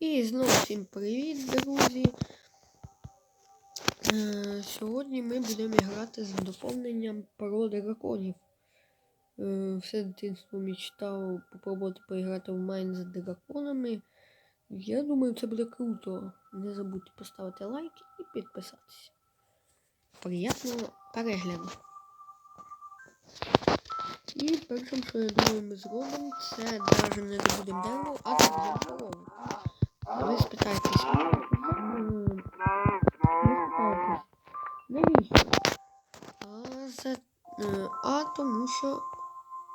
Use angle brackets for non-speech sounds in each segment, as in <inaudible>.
І знову всім привіт, друзі! Е, сьогодні ми будемо грати з доповненням про драконів. Е, все дитинство мечтав попробувати поіграти в Майн з драконами. Я думаю, це буде круто. Не забудьте поставити лайк і підписатися. Приятного перегляду! І першим, що я думаю, ми зробимо, це навіть не добудемо дерево, а забудемо дорогу. Спитаєтесь, ви спитаєтесь, навіщо? А, за, е, а тому що.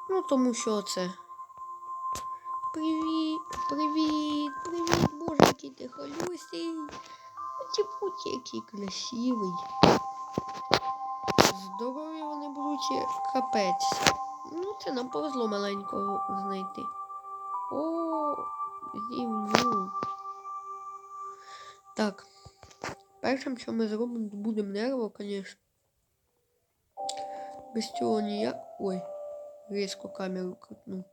Ну, тому що це. Привіт, привіт, привіт, боже, який ти холюсий. Путі-путі, який красивий. Здорові вони будуть капець. Ну, це нам повезло маленького знайти. О, зівню. Так. Першим, що ми зробимо, будемо дерево, звісно. Без цього ніяк. Ой, різко камеру крутнув.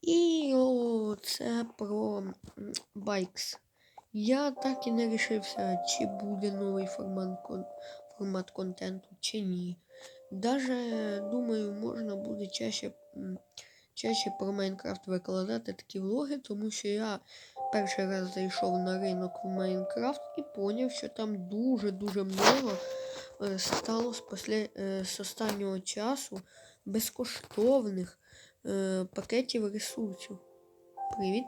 І о, це про байкс. Я так і не рішився, чи буде новий формат, кон... формат контенту, чи ні. Даже думаю, можна буде чаще, чаще про Майнкрафт викладати такі влоги, тому що я перший раз зайшов на ринок в Майнкрафт і поняв, що там дуже-дуже много е, стало з, после, з останнього часу безкоштовних е, пакетів ресурсів. Привіт!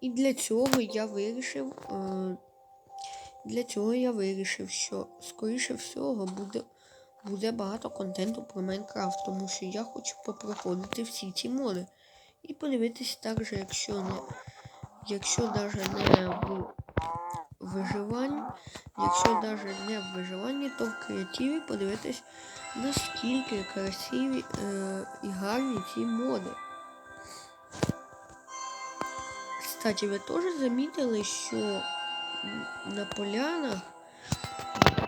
І для цього я вирішив. Е, для цього я вирішив, що, скоріше всього, буде буде багато контенту про Майнкрафт, тому що я хочу попроходити всі ці моди. І подивитись також, якщо не якщо навіть не в виживанні, якщо навіть не в виживанні, то в креативі подивитись, наскільки красиві е, і гарні ці моди. Кстати, ви теж замітили, що на полянах, на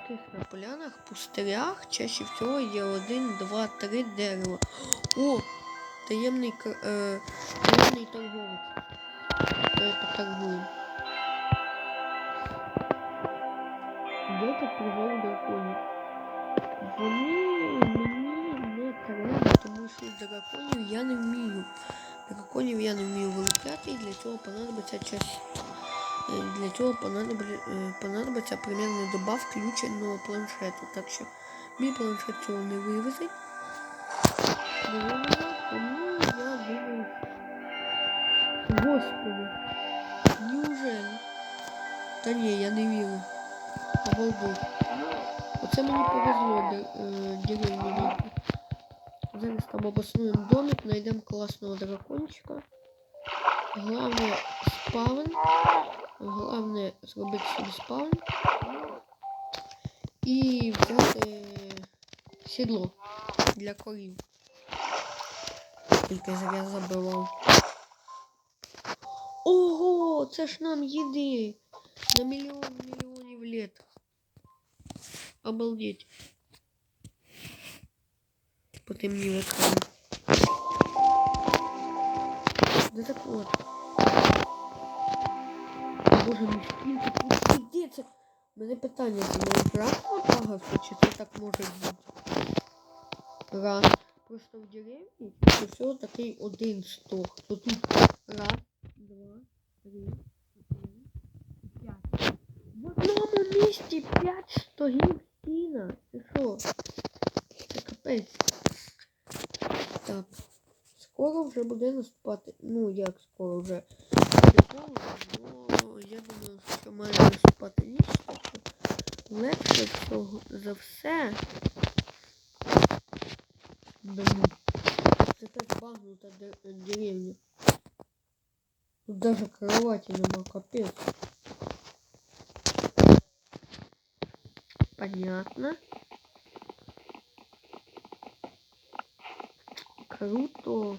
таких на полянах, пустирях чаще всього є один, два, три дерева. О! Таємний, е, таємний торговець. Давай поторгуємо. Де тут призов драконів? Вони мені не треба, тому що драконів я не вмію. Драконів я не вмію вилупляти, і для цього понадобиться час. Е, Для цього понадобиться, понадобиться примерно доба включеного планшету. Так що мій планшет цього не вивезить. Тому я думаю. Господи. Неужели? Та ні, я не вірю. Обалдеть. Оце мені повезло е, деревню. Зараз там обоснуємо домик, знайдемо класного дракончика. Главное спаун. Главное зробити собі спаун. І взяти сідло для корів. Тільки зря забивав. Ого, це ж нам їди на мільйон мільйонів літ. Обалдеть. Потемнів екран. Да так от. Боже мій, скільки тут це? Мене питання, це Майнкрафт напагався, чи це так може бути? Раз. Просто в деревні це всього такий один стох. То тут раз, два, три, чотири, п'ять. В одному місці п'ять стогів стіна. Ти що? Це капець. Так. Скоро вже буде наступати. Ну, як скоро вже я думаю, що має наступати ніч, легше за все. Це так багнута деревня. Тут даже кровати нема, капець. Понятно. Круто.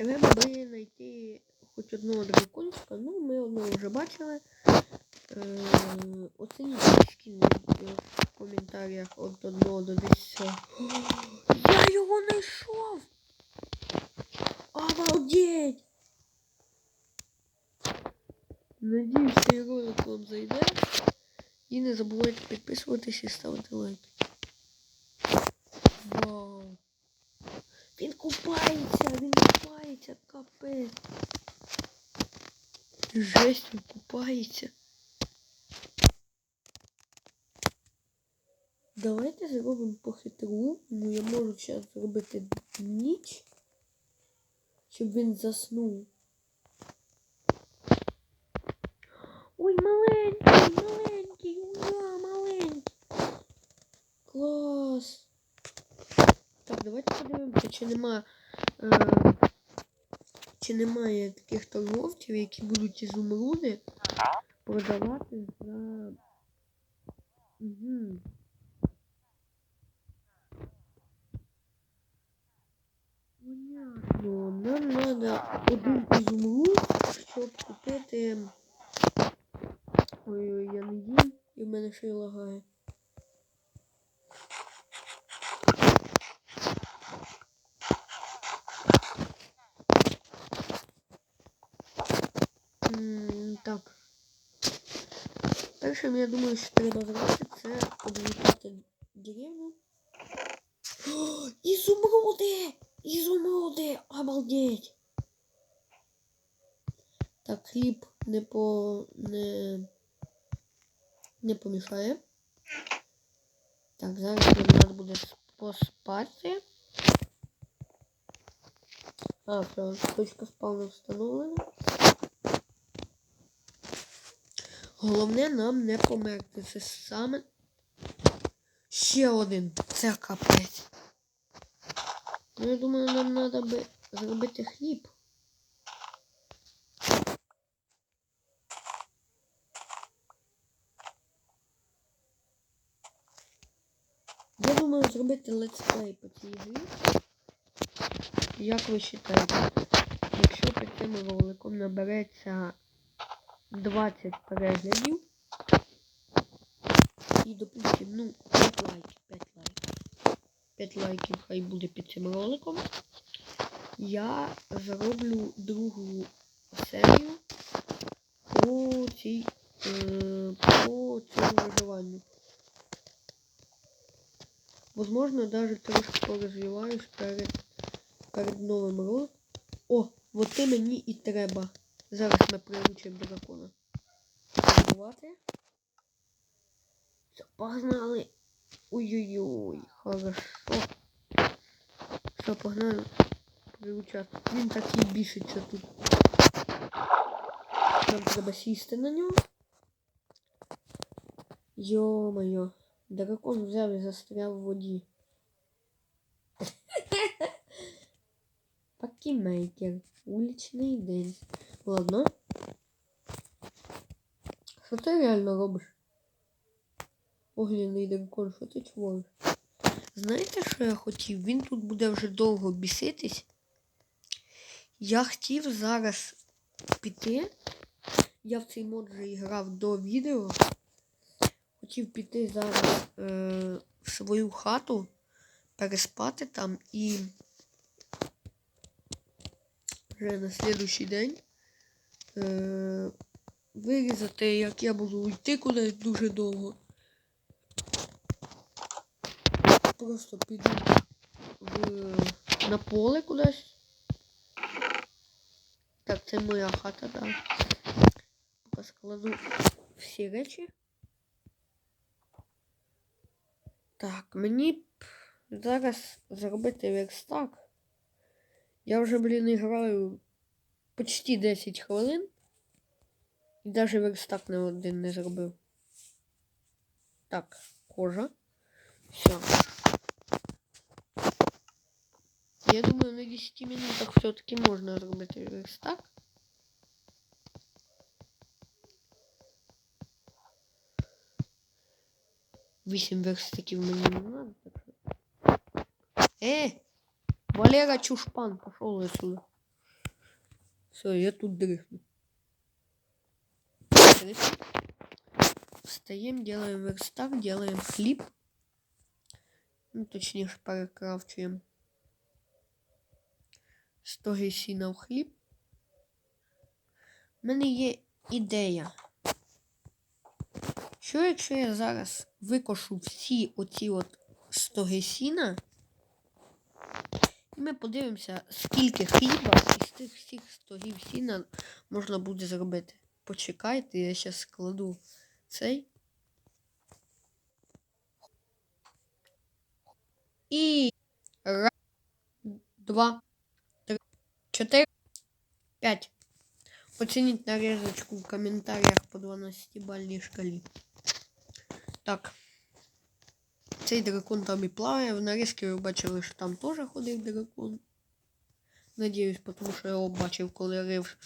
Треба би знайти хоч одного дракончика. Ну, ми одного вже бачили. Е, оцініть скін в коментарях від 1 до 10. Я його знайшов! Обалдеть! Надіюсь, цей ролик вам зайде. І не забувайте підписуватись і ставити лайки. Вау! Він купається, він купається, капець. Жесть, він купається. Давайте зробимо по хитру. Ну я можу зараз зробити ніч, щоб він заснув. Ой, маленький, маленький, ура, маленький. Клас. Так, давайте подивимося, чи нема. Е, чи немає таких торговців, які будуть ізумруди продавати за. Угу. Понятно. Нам надо один ізумруд, щоб купити. Ой-ой, я не їм, і в мене ще й лагає. Так. Першим, я думаю, що треба зробити, це облітати деревню. О, Ізумруди! Ізумруди! Обалдеть! Так, хліб не по... не... не помішає. Так, зараз нам треба буде поспати. А, все, точка спавну встановлена. Головне нам не померти. Це саме. Ще один. Це капець. Ну, я думаю, нам треба би зробити хліб. Я думаю зробити летсплей по цій грі. Як ви вважаєте? Якщо під цим роликом набереться 20 переглядів. І, допустим, ну, 5 лайків, 5 лайків. 5 лайків хай буде під цим роликом. Я зароблю другу серію по цій е, по цьому виживанню. Возможно, даже трошки порозвиваюсь перед, перед новим роликом. О, от ти мені і треба. Зараз ми приручимо дракона. Забувати. Все, погнали. Ой-ой-ой, хорошо. Все, погнали. Приручати. Він так і біситься тут. Нам треба сісти на нього. Йо-моє. Дракон взяв і застряв в воді. <laughs> Пакімейкер. Уличний день. Ладно. Що ти реально робиш? Огняний дракон, що ти твориш? Знаєте, що я хотів? Він тут буде вже довго біситись. Я хотів зараз піти. Я в цей мод вже грав до відео. Хотів піти зараз е, в свою хату, переспати там і вже на слідуючий день е, вирізати, як я буду йти кудись дуже довго. Просто піду в, на поле кудись. Так, це моя хата, так. Да. Поки складу всі речі. Так, мені б зараз зробити верстак. Я вже, блін, граю почти 10 хвилин. І навіть верстак не один не зробив. Так, кожа. Все. Я думаю, на 10 минутах все-таки можна зробити верстак. Вісім верстаків мені не надо, так що. Э! Валера Чушпан, пошел отсюда. Все, я тут дрыхну. Встаем, делаем верстак, делаем хліб. Ну, точніше, перекрафчуємо. Стоги сіна в хліб. У мене є ідея. Що якщо я зараз викошу всі оці от стоги сіна? Ми подивимося, скільки хліба із тих всіх стогів сіна можна буде зробити. Почекайте, я зараз складу цей. І раз, два, три, чотири, п'ять. Оцініть нарізочку в коментарях по 12-бальній шкалі. Так. Цей дракон там і плаває. В нарізки ви бачили, що там теж ходив дракон. Надіюсь, тому що я його бачив, коли рив,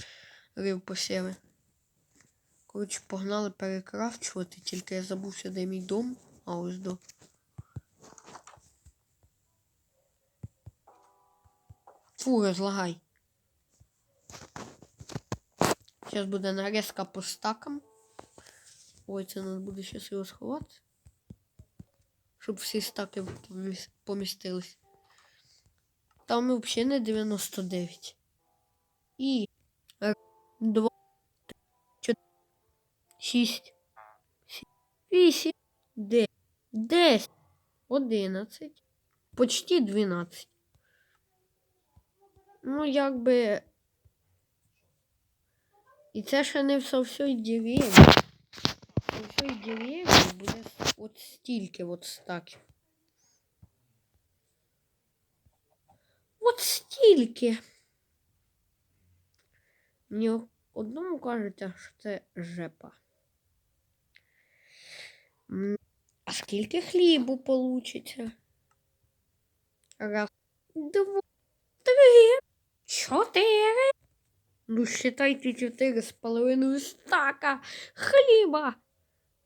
рив посіви. Коротше, погнали перекрафчувати, тільки я забувся, де мій дом. А ось до. Фу, розлагай. Зараз буде нарізка по стакам. Ой, це треба буде зараз його сховати. Щоб всі стаки помістились. Там взагалі не 99. І. р- Два. три, Чотири. Шість. сім, Вісім. Дев'ять. Десять. Одинадцять. Почти дванадцять. Ну, якби. І це ще не все всій деревні. Всій деревні буде от стільки от стаків. От стільки. Мені одному кажеться, що це жепа. А скільки хлібу получиться? Раз, два, три, чотири. Ну, считайте чотири з половиною стака хліба.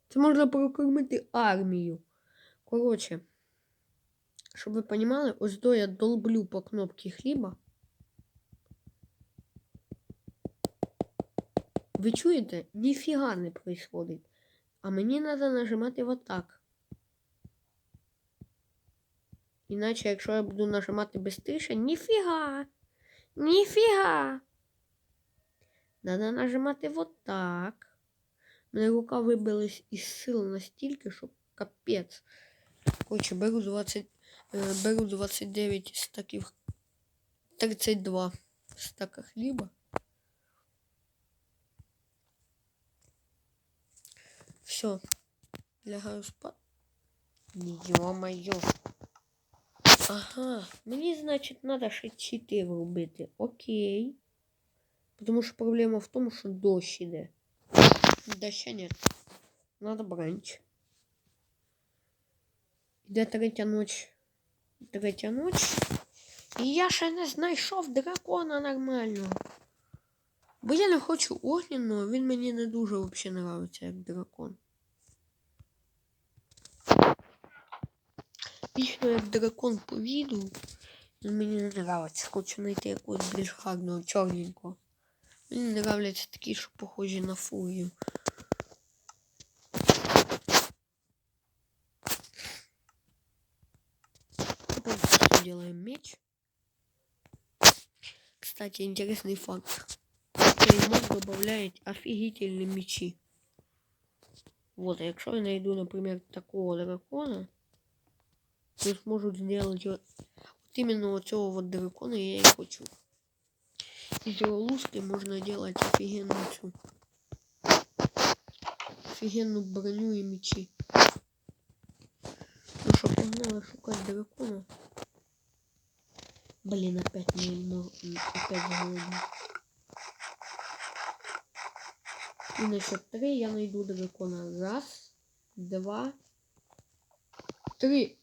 Це можна прокормити армію. Коротше, щоб ви розуміли, ось до я долблю по кнопці хліба. Ви чуєте? Ніфіга не происходить. А мені треба нажимати вот так. Іначе, якщо я буду нажимати быстріше, ніфіга. Ніфіга. Надо нажимати вот так. Мене рука вибилась із сил настільки, що капець. Коротше, беру 20, е, беру 29 стаків. 32 стака хліба. Все. Лягаю спати. Ё-моё. Ага, мені, значить, треба ще 4 робити. Окей. Потому що проблема в тому, що дощ іде. Доща нет. Надо бранч. Іде третя ноч. Третя ноч. І я ще не знайшов дракона нормального. Бо я не хочу огняного, він мені не дуже взагалі нравиться, як дракон. Лично як дракон по віду, він мені не нравиться. Хочу знайти якогось більш гарного чорненького. Мені нравляться такі, що похожі на фурію. Просто делаем меч. Кстати, интересный факт. Цей мод добавляет офигительные мечи. Вот, а якщо я найду, например, такого дракона, то сможу сделать вот, вот именно вот цього вот дракона я и хочу. Из его луски можно делать офигенную цю. Офигенную броню и мечи. Ну что, погнали шукать дракона. Блин, опять не опять голодный. И на счет три я найду дракона. Раз, два, три.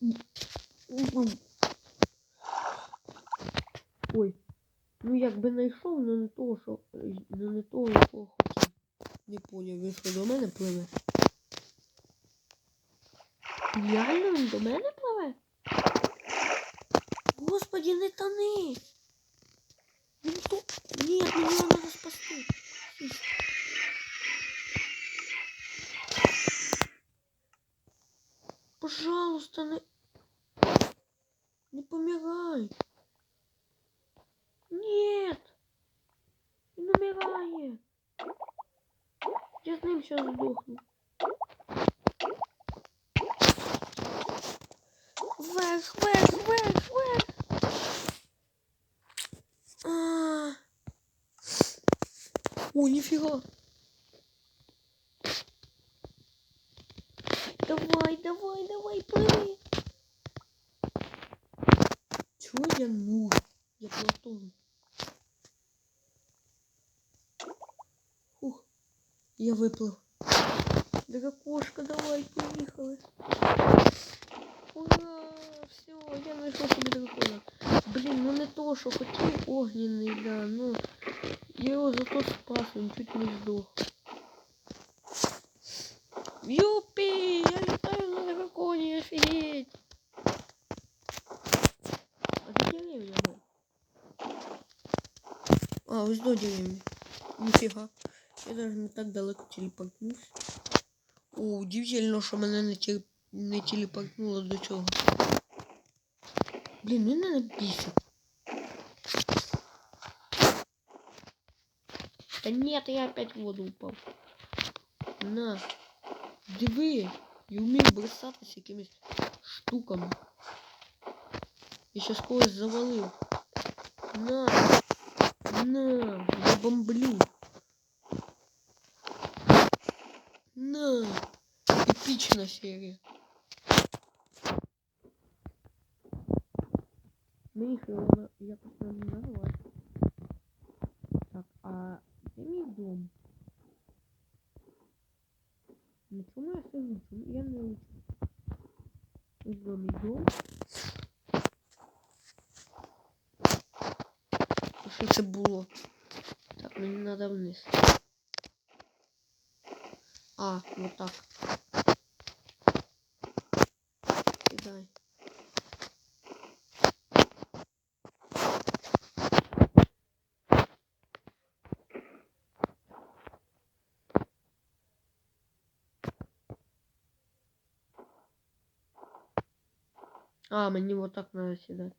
Ой. Ну якби знайшов, але не того, що. Ну не того, якого хотів. Не поняв, він що до мене пливе? Реально він до мене пливе? Господи, не тони! Він то... Ні, мені його треба спасти. Пожалуйста, не... Не помирай. Нет. Не умирает. Я с ним сейчас сдохну. Вверх, вверх, вверх, вверх. А. О, нифига. Давай, давай, давай, плыви. Чего я ну? Я Платон. я выплыл. Дракошка, давай, поехали. Ура! Все, я знайшов собі дракона. Блін, ну не то, що хотів огняний, да, ну. Я його зато спас, він чуть не здох. Юпі! Я літаю на драконі, офігеть! А де деревня, ну? А, ось до деревні. Ніфіга. Я даже не так далеко телепортнувся. О, удивительно, що мене не, теле... не телепортнуло до цього. Блін, він мене бісить. Та ні, я опять в воду упав. На. Диви. Я вмію бросатися якимись штуками. Я щас когось завалив. На. На. Я бомблю. Эпичная серия. Ми їх на- якось нам назвати. Так, а де мій дом? На чому я сижу? Чому я не учу? Ось до мій дом. А Що це було? Так, мені треба вниз. А, вот так. А, мне вот так надо сюда.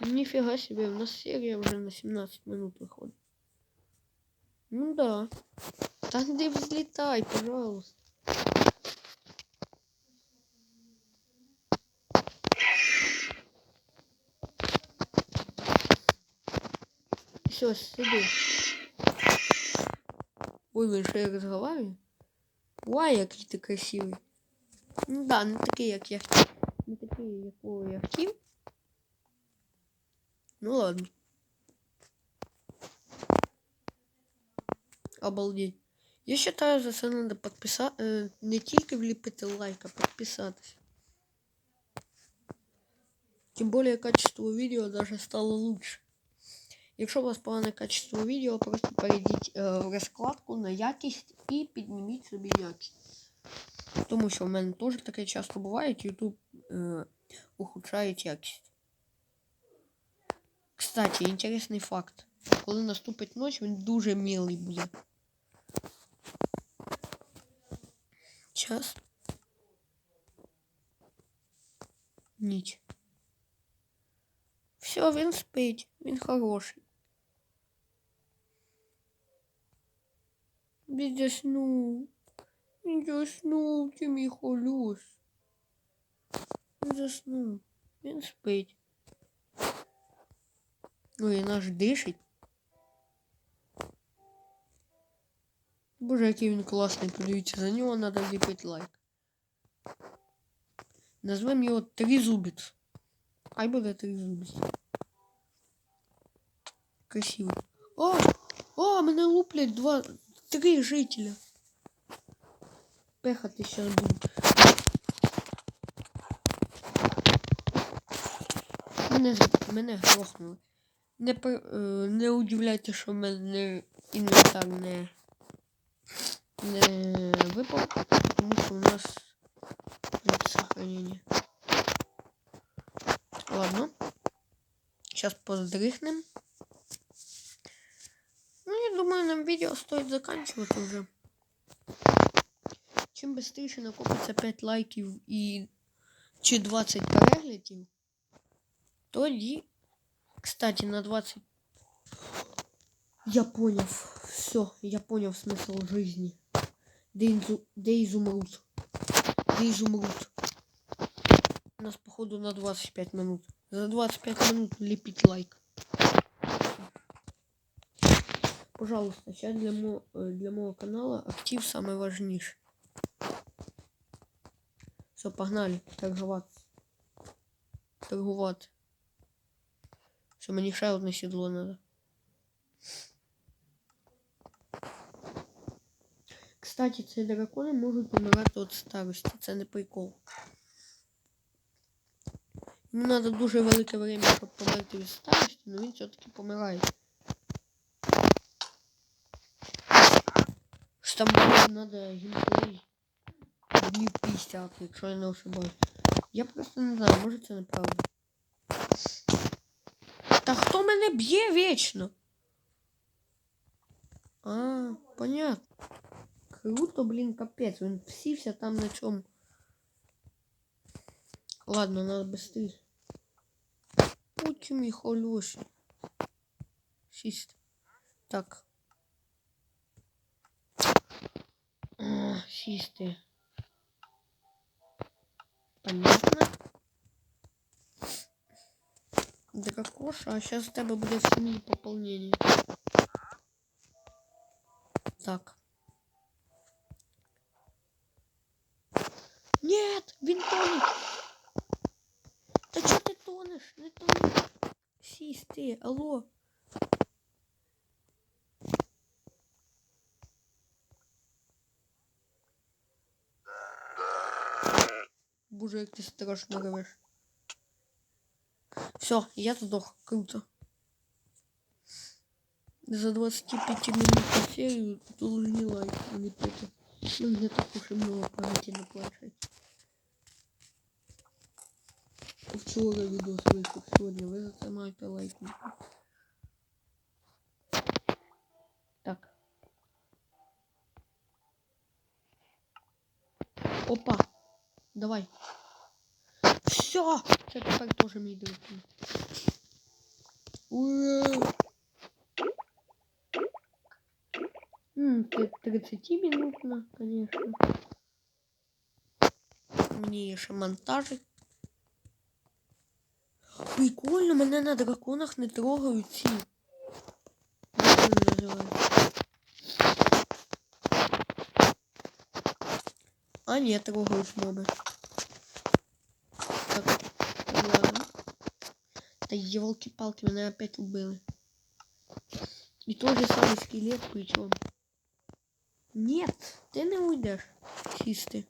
Нифига себе, у нас серия уже на 17 минут выходит. Ну да. Так ты взлетай, пожалуйста. Все, сиди. Ой, что я разговариваю? Ой, який ти красивий. Ну да, не такий, як я хотів. Не такий, якого я хотів. Ну ладно. Обалдеть. Я считаю, за це надо подписати, э, не тільки вліпити лайк, а підписатися. Тем более качество видео даже стало лучше. Якщо у вас погане качество відео, просто перейдіть е, в розкладку на якість і підніміть собі якість. Тому що в мене теж таке часто буває, YouTube е, ухудшає якість. Кстати, інтересний факт. Коли наступить ночь, він дуже милий буде. Час. Ніч. Все, він спить, він хороший. Він заснув. Він заснув, ти мій холюс. Він заснув. Він спить. Ой, наш дишить. Боже, який він класний, подивіться, за нього треба вліпити лайк. Назвемо його Тризубець. Хай буде Тризубець. Красивый. О! О, мене луплять два, три жителя. Пехати сейчас буду. Мене, мене грохнули. Не, е, не удивляйте, що в мене інвентар не, не випав, тому що у нас тут сохранение. Ладно. Сейчас поздрыхнем. Ну, я думаю, нам видео стоит заканчивать уже чим швидше накопиться 5 лайків і чи 20 переглядів, тоді, кстати, на 20... Я поняв. Все, я поняв смысл жизни. Де, інзу... Де изумруд? Де изумруд? У нас, походу, на 25 минут. За 25 минут лепить лайк. Пожалуйста, сейчас для, мо... э, для моего канала актив самый важнейший. Все, погнали. Торгувати. Торгувати. Все, мені ще одне сідло надо. Кстати, ці дракони можуть помирати від старості. Це не прикол. Йому треба дуже велике время, щоб померти від старості, але він все-таки помирає. Що там буде 50, якщо я не ошибаюсь. Я просто не знаю, може це неправда. Та хто мене б'є вічно? А, понятно. Круто, блін, капець. Він всівся там на чому. Ладно, надо быстрее. Будь мій холюші. Сість. Так. Сісти. Понятно. Дракоша, а сейчас у тебя будет в семье пополнение. Так. Нет, він тонет. Та чого ти тонеш? Не тони. Сісь ти, алло. Боже, як ти страшно ревеш. Все, я здох. Круто. За 25 минут серию должны лайк, а не это. Ну, не так уж и много памяти на планшете. Вчора відос вийшов сьогодні, ви за це маєте лайкнути. Так. Опа! Давай. Все! Це тепер теж мій дракон. Ура! 30 минутно, конечно. Мені ще монтажить. Прикольно, мене на драконах не трогають ці. Як вони? А, ні, трогають моби. Так, ладно. Та елки-палки, мене опять убили. И тот же самый скелет причем. Нет, ты не уйдешь, сісти.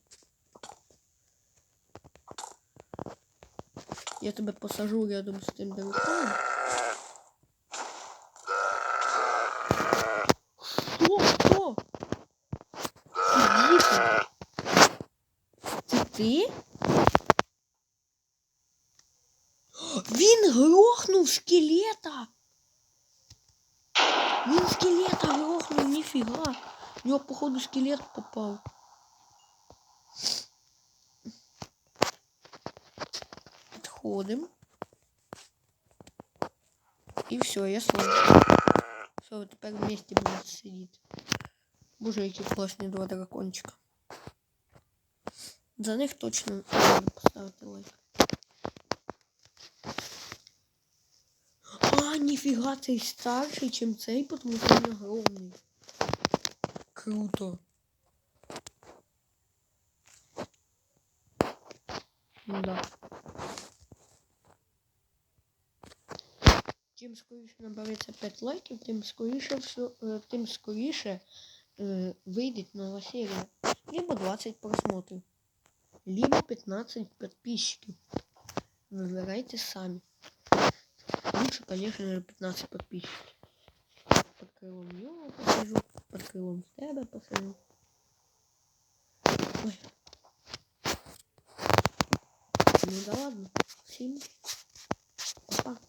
Я тебе посажу рядом з тим драконом. Скелет попав. Підходим. І все, я слышу. Все, тепер вместе будуть сидіти. Боже, які класні два дракончика. За них точно треба поставити лайк. А, ніфіга, цей старший, чим цей, тому що він огромний. Круто. Ну да. Чим скоріше набереться 5 лайків, тим скоріше все, е, тим скоріше е, вийде нова серія. Либо 20 просмотрів. Либо 15 подписчиков. Выбирайте сами. Лучше, конечно же, 15 подписчиков. Под крылом Йова посажу, под крылом тебя посажу. Ой. Ну да ладно. Всем